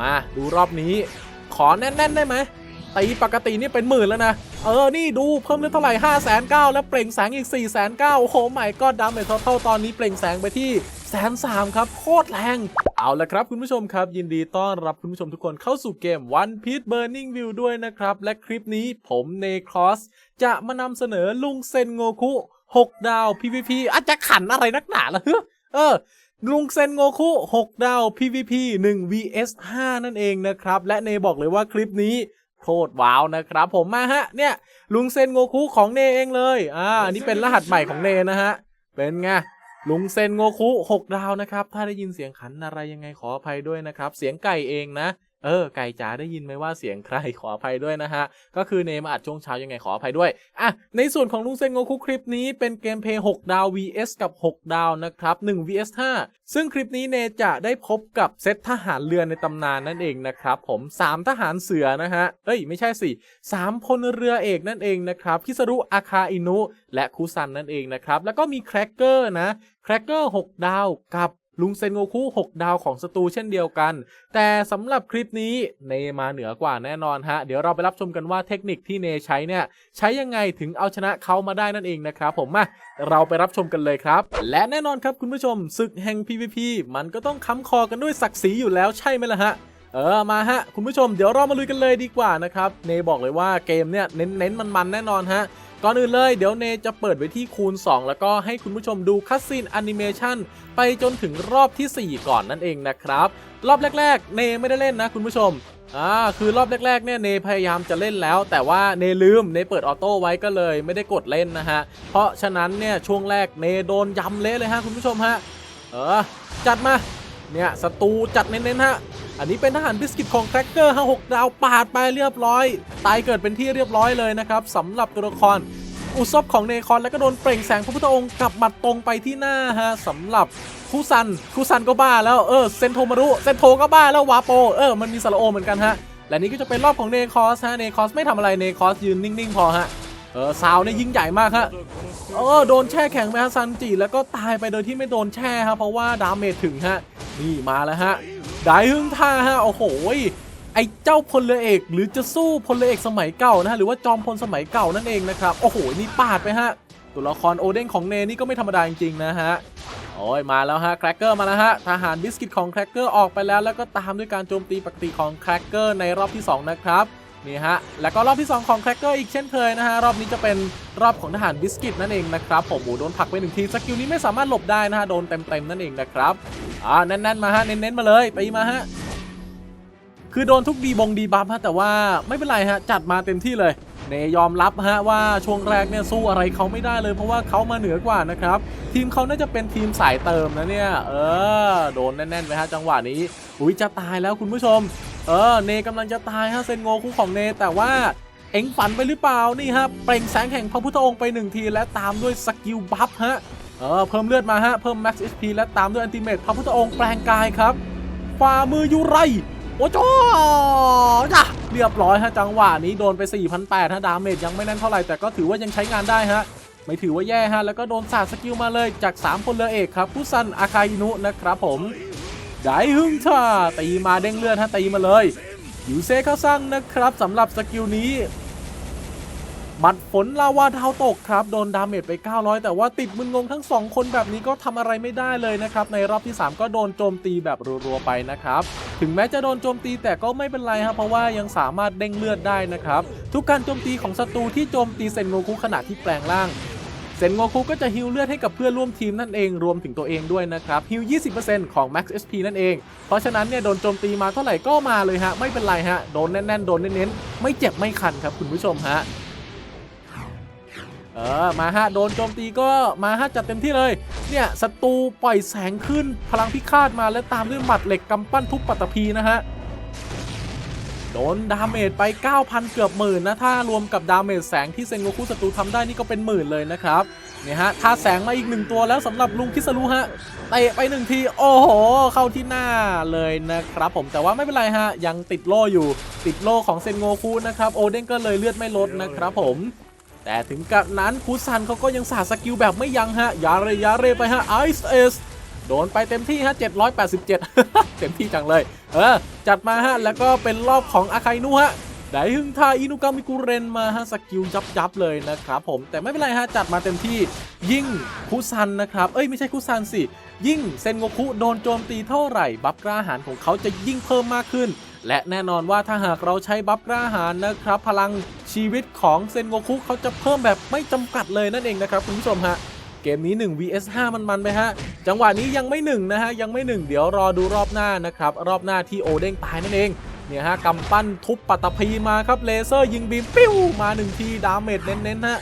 มาดูรอบนี้ ขอแน่น ๆ ได้ไหมตีปกตินี่เป็นหมื่นแล้วนะ เออ นี่ดูเพิ่มเลือดเท่าไหร่5 9 0 0 0แล้วเปล่งแสงอีก4 9 0 0 0โอ้โหใหม่ก็ดัมเมจเท่าตอนนี้เปล่งแสงไปที่แสนสามครับ โคตรแรง เอาละครับคุณผู้ชมครับ ยินดีต้อนรับคุณผู้ชมทุกคนเข้าสู่เกม One Piece Burning View ด้วยนะครับ และคลิปนี้ผมเนครอสจะมานำเสนอลุงเซนโงคุ 6 ดาว PVP อาจจะขันอะไรนักหนาล่ะเฮ้อเออ ลุงเซนโงคุ 6 ดาว PVP 1 vs 5 นั่นเองนะครับ และเนบอกเลยว่าคลิปนี้โคตรว้าวนะครับผมมาฮะ เนี่ย ลุงเซนโงคุของเนเองเลยอ่าอันนี้เป็นรหัสใหม่ของเนนะฮะ เป็นไงลุงเซนโงคุ 6 ดาวนะครับ ถ้าได้ยินเสียงขันอะไรยังไงขออภัยด้วยนะครับ เสียงไก่เองนะ เออไก่จ๋าได้ยินไหมว่าเสียงใครขออภัยด้วยนะฮะ ก็คือเนมาอัดช่วงเช้ายังไงขออภัยด้วย อะ ในส่วนของลุงเซนโงคุคลิปนี้เป็นเกมเพลย์6ดาว vs กับ 6 ดาวนะครับ1 vs 5 ซึ่งคลิปนี้เนจะได้พบกับเซตทหารเรือในตำนานนั่นเองนะครับผม 3 ทหารเสือนะฮะ เอ้ย ไม่ใช่สิ3พลเรือเอกนั่นเองนะครับคิสรุอาคาอินุ และคุซันนั่นเองนะครับแล้วก็มีแครกเกอร์นะแครกเกอร์6ดาวกับ ลุงเซนโงคุ6ดาวของสตูเช่นเดียวกัน แต่สำหรับคลิปนี้เนมาเหนือกว่าแน่นอนฮะ เดี๋ยวเราไปรับชมกันว่าเทคนิคที่เนใช้เนี่ย ใช้ยังไงถึงเอาชนะเขามาได้นั่นเองนะครับผมมาเราไปรับชมกันเลยครับ และแน่นอนครับคุณผู้ชมศึกแห่ง PVP มันก็ต้องค้ำคอกันด้วยศักดิ์ศรีอยู่แล้วใช่ไหมล่ะฮะเออ มาฮะ คุณผู้ชมเดี๋ยวเรามาลุยกันเลยดีกว่านะครับ เนบอกเลยว่าเกมเนี่ย เน้นๆมันๆแน่นอนฮะ ก่อนอื่นเลยเดี๋ยวเนจะเปิดไว้ที่คูณ 2 แล้วก็ให้คุณผู้ชมดูคัสซีนแอนิเมชันไปจนถึงรอบทีสี่ 4 ก่อนนั่นเองนะครับ รอบแรก ๆ เนไม่ได้เล่นนะคุณผู้ชมอ่าคือรอบแรกๆเนี่ยเนพยายามจะเล่นแล้ว แต่ว่าเนลืมเนเปิดออโต้ไว้ก็เลยไม่ได้กดเล่นนะฮะ เพราะฉะนั้นเนี่ยช่วงแรกเนโดนยำเละเลยฮะคุณผู้ชมฮะเออจัดมาเนี่ยศัตรูจัดเน้นๆฮะ อันนี้เป็นทหารบิสกิตของแครกเกอร์ฮะหกดาวปาดไปเรียบร้อย ตายเกิดเป็นที่เรียบร้อยเลยนะครับสำหรับตัวละครอุซบของเนคอนแล้วก็โดนเปล่งแสงพระพุทธองค์กับหมัดตรงไปที่หน้าฮะสำหรับคูซันคูซันก็บ้าแล้วเออเซนโทมารุเซนโทก็บ้าแล้ววาโปเออมันมีสระโอเหมือนกันฮะและนี่ก็จะเป็นรอบของเนคอสฮะเนคอสไม่ทำอะไรเนคอสยืนนิ่งๆพอฮะเออซาวเนี่ยยิ่งใหญ่มากฮะเออโดนแช่แข็งไปฮะซันจิแล้วก็ตายไปโดยที่ไม่โดนแช่ฮะเพราะว่าดาเมจถึงฮะนี่มาแล้วฮะ ได้หึ่งท่าฮะโอ้โหไอ้เจ้าพลเรือเอก หรือจะสู้พลเรือเอกสมัยเก่านะฮะหรือว่าจอมพลสมัยเก่านั่นเองนะครับโอ้โหนี่ปาดไปฮะตัวละครโอเด้งของเนนี่ก็ไม่ธรรมดาจริงๆนะฮะโอ้ยมาแล้วฮะแครกเกอร์มาแล้วฮะทหารบิสกิตของแครกเกอร์ออกไปแล้วแล้วก็ตามด้วยการโจมตีปกติของแครกเกอร์ในรอบที่สองนะครับ นี่ฮะ แล้วก็รอบที่ 2 ของแครกเกอร์อีกเช่นเคยนะฮะ รอบนี้จะเป็นรอบของทหารบิสกิตนั่นเองนะครับผมโอ้โหโดนผลักไปหนึ่งทีสกิลนี้ไม่สามารถหลบได้นะฮะ โดนเต็มๆนั่นเองนะครับ อ่าแน่นๆมาฮะ เน้นๆมาเลยตีมาฮะ คือโดนทุกดีบงดีบัฟฮะแต่ว่าไม่เป็นไรฮะ จัดมาเต็มที่เลยเนยอมรับฮะว่าช่วงแรกเนี่ยสู้อะไรเขาไม่ได้เลย เพราะว่าเขามาเหนือกว่านะครับ ทีมเขาน่าจะเป็นทีมสายเติมนะเนี่ย เออ โดนแน่นๆไปฮะจังหวะนี้อุ้ยจะตายแล้วคุณผู้ชม เออเนกำลังจะตายฮะเซนโงคู่ของเนแต่ว่าเอ็งฝันไปหรือเปล่านี่ฮะเปล่งแสงแห่งพระพุทธองค์ไปหนึ่งทีและตามด้วยสกิลบัฟฮะเออเพิ่มเลือดมาฮะเพิ่ม max HP และตามด้วยอันติเมตพระพุทธองค์แปลงกายครับฝ่ามือยูไรโอ้โจจ้ะเรียบร้อยฮะจังหวะนี้โดนไป 4,800ฮะดาเมจยังไม่แน่นเท่าไหร่แต่ก็ถือว่ายังใช้งานได้ฮะไม่ถือว่าแย่ฮะแล้วก็โดนสาดสกิลมาเลยจาก 3 พลเรือเอกครับผู้ซันอาคาอินุนะครับผม ได้หึ่งท่าตีมาเด้งเลือดฮะตีมาเลยยูเซเข้าสร้างนะครับสำหรับสกิลนี้หมัดฝนลาวาดาวตกครับ โดนดาเมจไป 900 แต่ว่าติดมึนงงทั้ง 2 คนแบบนี้ก็ทำอะไรไม่ได้เลยนะครับ ในรอบที่ 3 ก็โดนโจมตีแบบรัวๆไปนะครับ ถึงแม้จะโดนโจมตีแต่ก็ไม่เป็นไรครับเพราะว่ายังสามารถเด้งเลือดได้นะครับ ทุกการโจมตีของศัตรูที่โจมตีเซนโงคุขณะที่แปลงร่าง เซนโงคุก็จะฮิลเลือดให้กับเพื่อนร่วมทีมนั่นเองรวมถึงตัวเองด้วยนะครับฮิล20%ของ Max SP นั่นเอง เพราะฉะนั้นเนี่ยโดนโจมตีมาเท่าไหร่ก็มาเลยฮะไม่เป็นไรฮะโดนแน่นๆโดนเน้นๆไม่เจ็บไม่คันครับคุณผู้ชมฮะเออมาฮะโดนโจมตีก็มาฮะจัดเต็มที่เลย เนี่ยศัตรูปล่อยแสงขึ้นพลังพิฆาตมาแล้วตามด้วยหมัดเหล็กกำปั้นทุบปัตตภีนะฮะ โดนดาเมจไป 9,000 เกือบหมื่นนะ ถ้ารวมกับดาเมจแสงที่เซนโงคุศัตรูทำได้นี่ก็เป็นหมื่นเลยนะครับเนี่ยฮะท่าแสงมาอีกหนึ่งตัวแล้วสำหรับลุงคิสรุฮะเตะไปหนึ่งทีโอ้โห เข้าที่หน้าเลยนะครับผมแต่ว่าไม่เป็นไรฮะ ยังติดโล่อยู่ ติดโล่ของเซนโงคุนะครับโอเด้งก็เลยเลือดไม่ลดนะครับผมแต่ถึงกับนั้นคูซันเขาก็ยังสาดสกิลแบบไม่ยั้งฮะ ยาเรยาเรไปฮะไอซ์เอส โดนไปเต็มที่ฮะ787 เต็มที่จังเลย เออ จัดมาฮะ แล้วก็เป็นรอบของอาคายนุฮะไดฮึงทาอินุกามิกุเรนมาฮะสกิลยับยับเลยนะครับผมแต่ไม่เป็นไรฮะจัดมาเต็มที่ยิ่งคุซันนะครับ เอ้ยไม่ใช่คุซันสิ ยิ่งเซนโงคุโดนโจมตีเท่าไหร่ บัฟกล้าหาญของเขาจะยิ่งเพิ่มมากขึ้น และแน่นอนว่าถ้าหากเราใช้บัฟกล้าหาญนะครับ พลังชีวิตของเซนโงคุเขาจะเพิ่มแบบไม่จำกัดเลยนั่นเองนะครับคุณผู้ชมฮะ เกมนี้ 1 vs 5 มันมันไปฮะ จังหวะนี้ยังไม่1นะฮะ ยังไม่ 1 เดี๋ยวรอดูรอบหน้านะครับ รอบหน้าที่โอเด้งตายนั่นเอง เนี่ยฮะกำปั้นทุบปัตตภีมาครับ เลเซอร์ยิงบีมปิ้ว มา1ทีดาเมจเน้นๆฮะ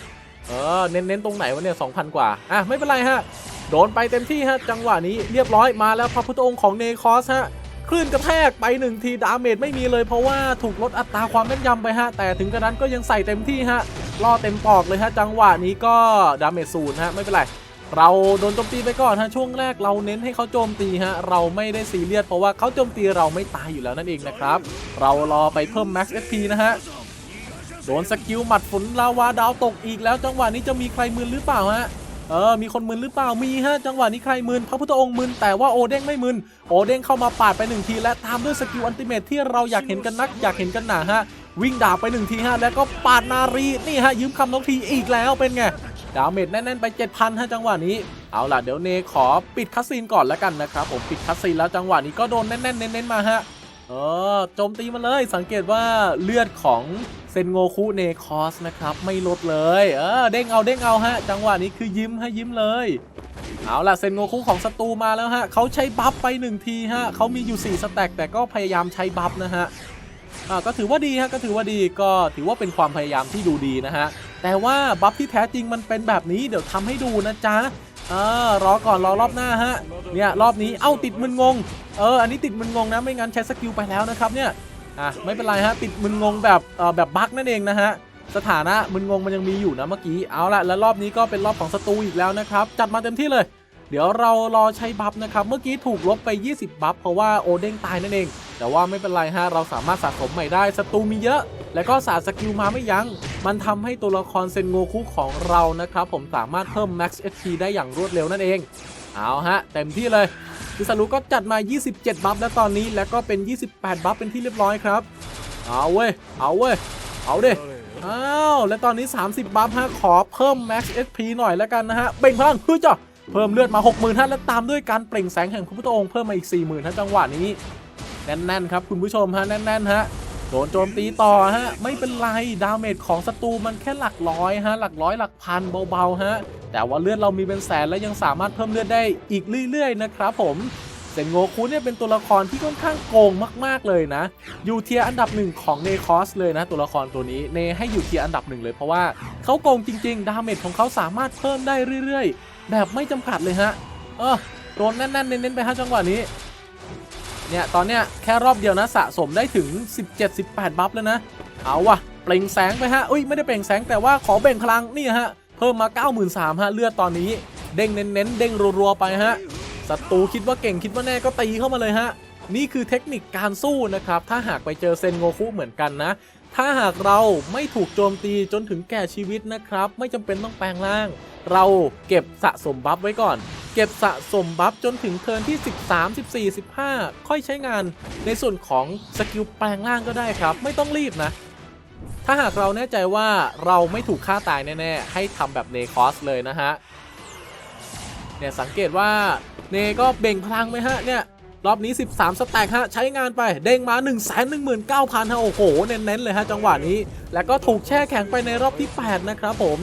เออ เน้นๆ ตรงไหนวะเนี่ย2,000 กว่า อะ ไม่เป็นไรฮะ โดนไปเต็มที่ฮะ จังหวะนี้เรียบร้อยมาแล้วพระพุทธองค์ของเนคอสฮะคลื่นกระแทกไปหนึ่งทีดาเมจไม่มีเลยเพราะว่าถูกลดอัตราความแม่นยำไปฮะ แต่ถึงกระนั้นก็ยังใส่เต็มที่ฮะ ล่อเต็มปอกเลยฮะจังหวะนี้ก็ดาเมจศูนย์ฮะไม่เป็นไรเราโดนโจมตีไปก่อนฮะช่วงแรกเราเน้นให้เขาโจมตีฮะเราไม่ได้ซีเรียสเพราะว่าเขาโจมตีเราไม่ตายอยู่แล้วนั่นเองนะครับ เรารอไปเพิ่ม Max SP นะฮะโดนสกิลหมัดฝนลาวาดาวตกอีกแล้ว จังหวะนี้จะมีใครมึนหรือเปล่าฮะเออมีคนมึนหรือเปล่ามีฮะจังหวะนี้ใครมึนพระพุทธองค์มึนแต่ว่าโอเด้งไม่มึนโอเด้งเข้ามาปาดไปหนึ่งทีและตามด้วยสกิลอันติเมทที่เราอยากเห็นกันนักอยากเห็นกันหนาฮะ วิ่งดาบไปหนึ่งทีฮะแล้วก็ปาดนารีนี่ฮะยืมคำน้องทีอีกแล้วเป็นไงดาเมจแน่นๆไป 7,000ฮะจังหวะนี้เอาล่ะเดี๋ยวเนขอปิดคัสซีนก่อนแล้วกันนะครับผมปิดคัสซีนแล้วจังหวะนี้ก็โดนแน่นๆเน้นๆมาฮะเออโจมตีมาเลยสังเกตว่าเลือดของเซนโงคุเนคอสนะครับไม่ลดเลยเออเด้งเอาเด้งเอาฮะ จังหวะนี้คือยิ้มให้ยิ้มเลยเอาล่ะเซนโงคุของศัตรูมาแล้วฮะเขาใช้บัฟไปหนึ่งทีฮะเขามีอยู่4สแต็กแต่ก็พยายามใช้บัฟนะฮะ อ่าก็ถือว่าดีฮะก็ถือว่าดีก็ถือว่าเป็นความพยายามที่ดูดีนะฮะแต่ว่าบัฟที่แท้จริงมันเป็นแบบนี้เดี๋ยวทำให้ดูนะจ๊ะเออรอก่อนรอรอบหน้าฮะเนี่ยรอบนี้เอ้าติดมึนงงเอออันนี้ติดมึนงงนะไม่งั้นใช้สกิลไปแล้วนะครับเนี่ยอะไม่เป็นไรฮะติดมึนงงแบบเอ่อแบบบั๊กนั่นเองนะฮะสถานะมึนงงมันยังมีอยู่นะเมื่อกี้เอาละแล้วรอบนี้ก็เป็นรอบของศัตรูอีกแล้วนะครับจัดมาเต็มที่เลย เดี๋ยวเรารอใช้บัฟนะครับเมื่อกี้ถูกลบไป 20 บัฟเพราะว่าโอเด้งตายนั่นเอง แต่ว่าไม่เป็นไรฮะเราสามารถสะสมใหม่ได้ศัตรูมีเยอะ แล้วก็สาสกิลมาไม่ยัง้ง มันทำให้ตัวละครเซนโงคุของเรานะครับผมสามารถเพิ่ม Max HP ได้อย่างรวดเร็วนั่นเอง เอาฮะ เต็มที่เลยคิซารุก็จัดมา 27 บัฟแล้วตอนนี้แล้วก็เป็น 28 บัฟเป็นที่เรียบร้อยครับ เอาเว้ย เอาเว้ย เอาเด้อ้าว และตอนนี้ 30 บัฟฮะ ขอเพิ่ม Max SP หน่อยแล้วกันนะฮะ เบ่งพลังเฮ้ยจ้ะเพิ่มเลือดมา 60,000ฮะและตามด้วยการเปล่งแสงแห่งพระพุทธองค์เพิ่มมาอีก 40,000ฮะจังหวะนี้ แน่นๆครับคุณผู้ชมฮะแน่นๆฮะโดนโจมตีต่อฮะไม่เป็นไรดาเมจของศัตรูมันแค่หลักร้อยฮะหลักร้อยหลักพันเบาๆฮะแต่ว่าเลือดเรามีเป็นแสนและยังสามารถเพิ่มเลือดได้อีกเรื่อยๆนะครับผมเซนโงคุเนี่ยเป็นตัวละครที่ค่อนข้างโกงมากๆเลยนะ อยู่เทียอันดับหนึ่งของเนคอสเลยนะตัวละครตัวนี้เนให้อยู่เทียอันดับหนึ่งเลยเพราะว่าเขาโกงจริงๆ ดาเมจของเขาสามารถเพิ่มได้เรื่อยๆ แบบไม่จำกัดเลยฮะ เออโดนแน่นๆเน้นๆไปฮะจังหวะนี้ เนี่ยตอนเนี้ยแค่รอบเดียวนะสะสมได้ถึง 17-18 บัฟแล้วนะ เอาวะเปล่งแสงไปฮะอุ้ยไม่ได้เปล่งแสงแต่ว่าขอเบ่งพลังนี่ฮะเพิ่มมา 93,000ฮะเลือดตอนนี้ เด้งเน้นๆเด้งรัวๆไปฮะศัตรูคิดว่าเก่งคิดว่าแน่ก็ตีเข้ามาเลยฮะนี่คือเทคนิคการสู้นะครับ ถ้าหากไปเจอเซนโงคุเหมือนกันนะ ถ้าหากเราไม่ถูกโจมตีจนถึงแก่ชีวิตนะครับ ไม่จำเป็นต้องแปลงร่าง เราเก็บสะสมบัฟไว้ก่อน เก็บสะสมบัฟจนถึงเทิร์นที่ 13 14 15 ค่อยใช้งานในส่วนของสกิลแปลงร่างก็ได้ครับ ไม่ต้องรีบนะ ถ้าหากเราแน่ใจว่าเราไม่ถูกฆ่าตายแน่ๆ ให้ทำแบบเนคอสเลยนะฮะเนี่ยสังเกตว่าเนก็เบ่งพลังไหมฮะเนี่ย รอบนี้ 13 สแต็กฮะ ใช้งานไปเด้งมา 1 1 9 0 0 0ฮะโอ้โห เน้น ๆ เลยฮะจังหวะนี้ แล้วก็ถูกแช่แข็งไปในรอบที่ 8 นะครับผม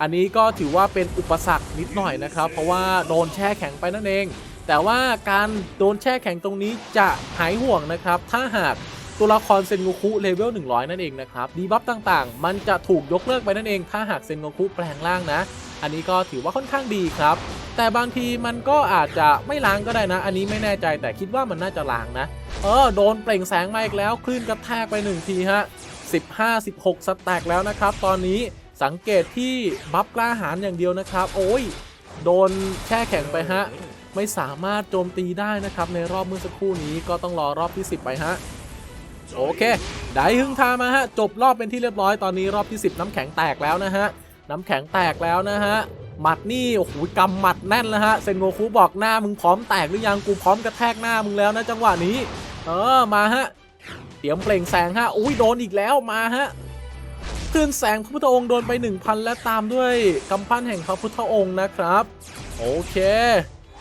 อันนี้ก็ถือว่าเป็นอุปสรรคนิดหน่อยนะครับ เพราะว่าโดนแช่แข็งไปนั่นเอง แต่ว่าการโดนแช่แข็งตรงนี้จะหายห่วงนะครับ ถ้าหากตัวละครเซนโงคุเลเวล 100 นั่นเองนะครับดีบัฟต่างๆ มันจะถูกยกเลิกไปนั่นเอง ถ้าหากเซนโงคุแปลงร่างนะ อันนี้ก็ถือว่าค่อนข้างดีครับ แต่บางทีมันก็อาจจะไม่ล้างก็ได้นะ อันนี้ไม่แน่ใจแต่คิดว่ามันน่าจะล้างนะ เออโดนเปล่งแสงมาอีกแล้วคลื่นกระแทกไปหนึ่งทีฮะ15 16สแต็กแล้วนะครับ ตอนนี้สังเกตที่บัฟกล้าหารอย่างเดียวนะครับ โอ้ย โดนแช่แข็งไปฮะ ไม่สามารถโจมตีได้นะครับ ในรอบเมื่อสักครู่นี้ก็ต้องรอรอบที่ 10 ไปฮะ โอเค ได้ฮึ่งทามาฮะ จบรอบเป็นที่เรียบร้อยตอนนี้รอบที่ 10 น้ำแข็งแตกแล้วนะฮะ น้ำแข็งแตกแล้วนะฮะ หมัดนี่โอ้โหกำหมัดแน่นแล้วฮะเซนโงคุบอกหน้ามึงพร้อมแตกหรือยังกูพร้อมกระแทกหน้ามึงแล้วนะจังหวะนี้ เออมาฮะเตรียมเปล่งแสงฮะอุ้ยโดนอีกแล้วมาฮะคลื่นแสงพระพุทธองค์โดนไป 1,000 และตามด้วยกำปั้นแห่งพระพุทธองค์นะครับ โอเค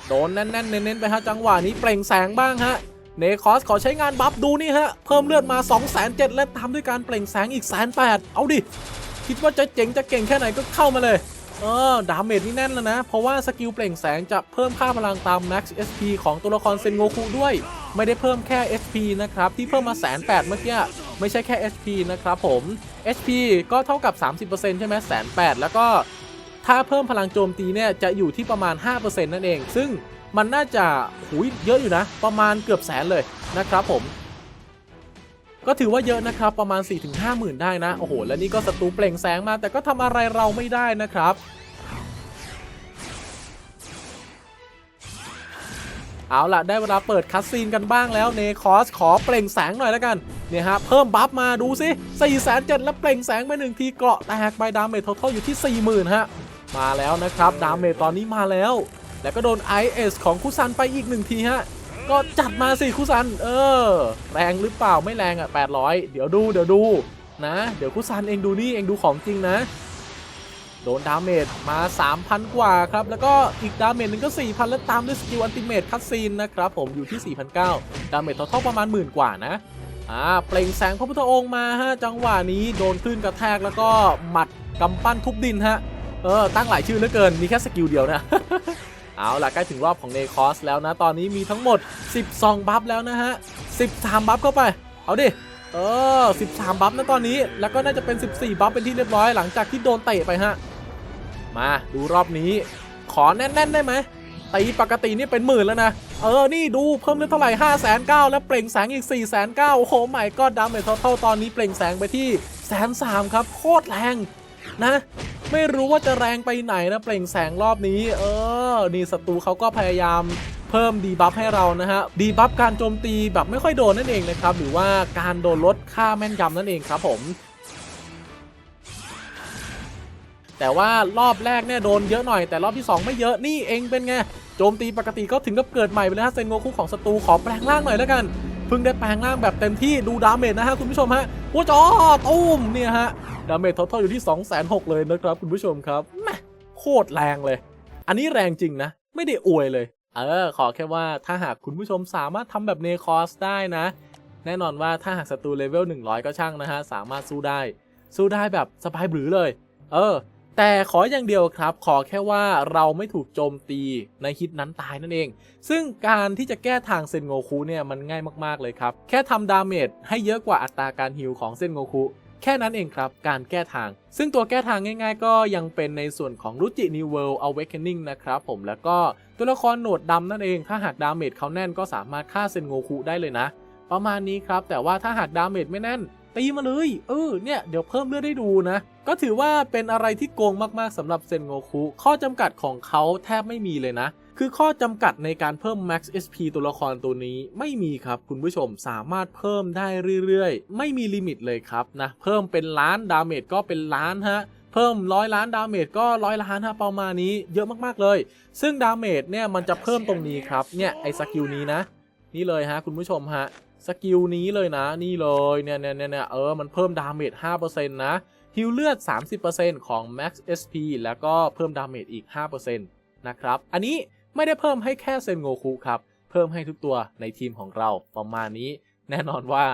โดนแน่นๆเน้นๆไปฮะจังหวะนี้เปล่งแสงบ้างฮะเนคอสขอใช้งานบัฟดูนี่ฮะ เพิ่มเลือดมา2 7 0 0 0และตามด้วยการเปล่งแสงอีกแสนแปดเอาดิ คิดว่าจะเจ๋งจะเก่งแค่ไหนก็เข้ามาเลย เออดาเมจนี่แน่นแล้วนะ เพราะว่าสกิลเปล่งแสงจะเพิ่มค่าพลังตาม Max SP ของตัวละครเซนโงคุด้วย ไม่ได้เพิ่มแค่ SP นะครับ ที่เพิ่มมาแสนแปดเมื่อกี้ ไม่ใช่แค่ SP นะครับผม HP ก็เท่ากับ 30%ใช่ไหมแสนแปดแล้วก็ ถ้าเพิ่มพลังโจมตีเนี่ย จะอยู่ที่ประมาณ 5%นั่นเอง ซึ่งมันน่าจะหุยเยอะอยู่นะ ประมาณเกือบแสนเลยนะครับผม ก็ถือว่าเยอะนะครับ ประมาณ 4-5หมื่นได้นะ โอ้โห และนี่ก็ศัตรูเปล่งแสงมา แต่ก็ทำอะไรเราไม่ได้นะครับเอาล่ะ ได้เวลาเปิดคัสซีนกันบ้างแล้วเนคอสขอเปล่งแสงหน่อยแล้วกัน เนี่ยฮะ เพิ่มบัฟมาดูสิ4 7 0 0แล้วเปล่งแสงไปหนึ่งทีเกราะแตกใบดาเมจท o ท a l อยู่ที่ 40,000 ฮะ มาแล้วนะครับ ดาเมจตอนนี้มาแล้ว แล้วก็โดน IS ของคุซันไปอีกหนึ่งทีฮะ ก็จัดมาสิคุซัน เออ แรงหรือเปล่าไม่แรงอะ 800 เดี๋ยวดูเดี๋ยวดูนะ เดี๋ยวคุซันเองดูนี่เองดูของจริงนะ โดนดาเมจมา 3,000 กว่าครับ แล้วก็อีกดาเมจหนึ่งก็ 4,000 แล้วตามด้วยสกิลอันติเมทคัตซีนนะครับผมอยู่ที่ 4,900 ดาเมจท o ท a l ประมาณหมื่นกว่านะอ่าเปล่งแสงพระพุทธองค์มาฮะจังหวะนี้โดนคลื่นกระแทกแล้วก็หมัดกำปั้นทุบดินฮะเออตั้งหลายชื่อเหลือเกินมีแค่สกิลเดียวนะ เอาล่ะใกล้ถึงรอบของเนคอสแล้วนะ ตอนนี้มีทั้งหมด 12 บัฟแล้วนะฮะ 13 บัฟเข้าไป เอาดิ เออ 13 บัฟนะตอนนี้ แล้วก็น่าจะเป็น 14 บัฟเป็นที่เรียบร้อยหลังจากที่โดนเตะไปฮะ มาดูรอบนี้ ขอแน่น ๆ ได้ไหมตีปกตินี่เป็นหมื่นแล้วนะ เออ นี่ดูเพิ่มเลือดเท่าไหร่5 9 0 0 0แล้วเปล่งแสงอีก4 9 0 0 0โอ้โหใหม่ก็ดาเมจเท่าตอนนี้เปล่งแสงไปที่แสนสามครับ โคตรแรงนะ ไม่รู้ว่าจะแรงไปไหนนะเปล่งแสงรอบนี้ เออ นี่ศัตรูเขาก็พยายามเพิ่มดีบัฟให้เรานะฮะ ดีบัฟการโจมตีแบบไม่ค่อยโดนนั่นเองนะครับ หรือว่าการโดนลดค่าแม่นยำนั่นเองครับผมแต่ว่ารอบแรกเนี่ยโดนเยอะหน่อยแต่รอบที่ 2 ไม่เยอะนี่เองเป็นไง โจมตีปกติก็ถึงกับเกิดใหม่ไปเลยฮะเซนโงคุของศัตรูขอแปลงร่างหน่อยแล้วกัน เพิ่งได้แปลงร่างแบบเต็มที่ดูดาเมจนะฮะคุณผู้ชมฮะว้าจอตุ้มเนี่ยฮะดาเมจท o ท a l อยู่ที่ 2 6 0 0 0 เลยนะครับคุณผู้ชมครับแม่โคตรแรงเลย อันนี้แรงจริงนะ ไม่ได้อวยเลย เออ ขอแค่ว่าถ้าหากคุณผู้ชมสามารถทำแบบเนคอสได้นะ แน่นอนว่าถ้าหากศัตรูเลเวล100 ก็ช่างนะฮะ สามารถสู้ได้ สู้ได้แบบสบายบรือเลย เออ แต่ขออย่างเดียวครับ ขอแค่ว่าเราไม่ถูกโจมตีในฮิตนั้นตายนั่นเอง ซึ่งการที่จะแก้ทางเซนโงคุเนี่ยมันง่ายมากๆเลยครับ แค่ทำดาเมจให้เยอะกว่าอัตราการฮิลของเซนโงคุแค่นั้นเองครับการแก้ทาง ซึ่งตัวแก้ทางง่ายๆ ก็ยังเป็นในส่วนของรุจิ New World Awakening นะครับผมแล้วก็ตัวละครโหนดดำนั่นเอง ถ้าหากดาเมจเขาแน่นก็สามารถฆ่าเซนโงคุได้เลยนะ ประมาณนี้ครับ แต่ว่าถ้าหากดาเมจไม่แน่น ตีมาเลย เออเนี่ยเดี๋ยวเพิ่มเลือดให้ดูนะ ก็ถือว่าเป็นอะไรที่โกงมากๆสำหรับเซนโงคุ ข้อจำกัดของเขาแทบไม่มีเลยนะ คือข้อจำกัดในการเพิ่ม Max SP ตัวละครตัวนี้ไม่มีครับคุณผู้ชมสามารถเพิ่มได้เรื่อยๆ ไม่มีลิมิตเลยครับนะเพิ่มเป็นล้านดาเมจก็เป็นล้านฮะเพิ่มร้อยล้านดาเมจก็ร้อยล้านฮะประมาณนี้เยอะมากๆเลย ซึ่งดาเมจเนี่ยมันจะเพิ่มตรงนี้ครับเนี่ยไอสกิลนี้นะ นี่เลยฮะคุณผู้ชมฮะ สกิลนี้เลยนะนี่เลยเนี่ยเนี่ยเนี่ยเออมันเพิ่มดาเมจ5%นะฮิลเลือด 30%ของ Max SP แล้วก็เพิ่มดาเมจอีก 5%นะครับ อันนี้ไม่ได้เพิ่มให้แค่เซนโงคุครับ เพิ่มให้ทุกตัวในทีมของเราประมาณนี้ แน่นอนว่า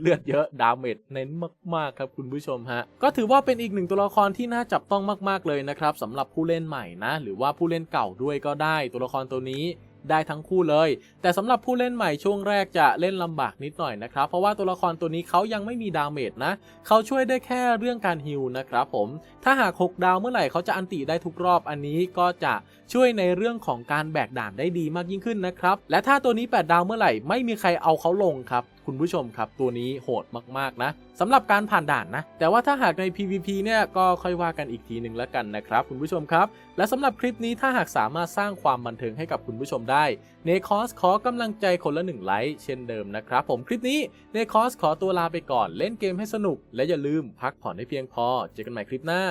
เลือดเยอะดาเมจเน้นมาก ๆ ครับคุณผู้ชมฮะ ก็ถือว่าเป็นอีกหนึ่งตัวละครที่น่าจับต้องมาก ๆ เลยนะครับสำหรับผู้เล่นใหม่นะ หรือว่าผู้เล่นเก่าด้วยก็ได้ตัวละครตัวนี้ ได้ทั้งคู่เลย แต่สำหรับผู้เล่นใหม่ช่วงแรกจะเล่นลำบากนิดหน่อยนะครับ เพราะว่าตัวละครตัวนี้เขายังไม่มีดาเมจนะเขาช่วยได้แค่เรื่องการฮิลนะครับผม ถ้าหาก 6 ดาวเมื่อไหร่เขาจะอันติได้ทุกรอบอันนี้ก็จะช่วยในเรื่องของการแบกด่านได้ดีมากยิ่งขึ้นนะครับ และถ้าตัวนี้ 8 ดาวเมื่อไหร่ไม่มีใครเอาเขาลงครับคุณผู้ชมครับตัวนี้โหดมากๆนะสำหรับการผ่านด่านนะ แต่ว่าถ้าหากใน PVP เนี่ยก็ค่อยว่ากันอีกทีหนึ่งแล้วกันนะครับคุณผู้ชมครับ และสำหรับคลิปนี้ถ้าหากสามารถสร้างความบันเทิงให้กับคุณผู้ชมได้เนคอสขอกำลังใจคนละหนึ่งไลค์เช่นเดิมนะครับผมคลิปนี้เนคอสขอตัวลาไปก่อนเล่นเกมให้สนุก และอย่าลืมพักผ่อนให้เพียงพอ เจอกันใหม่คลิปหน้า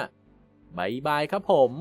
บายบายครับผม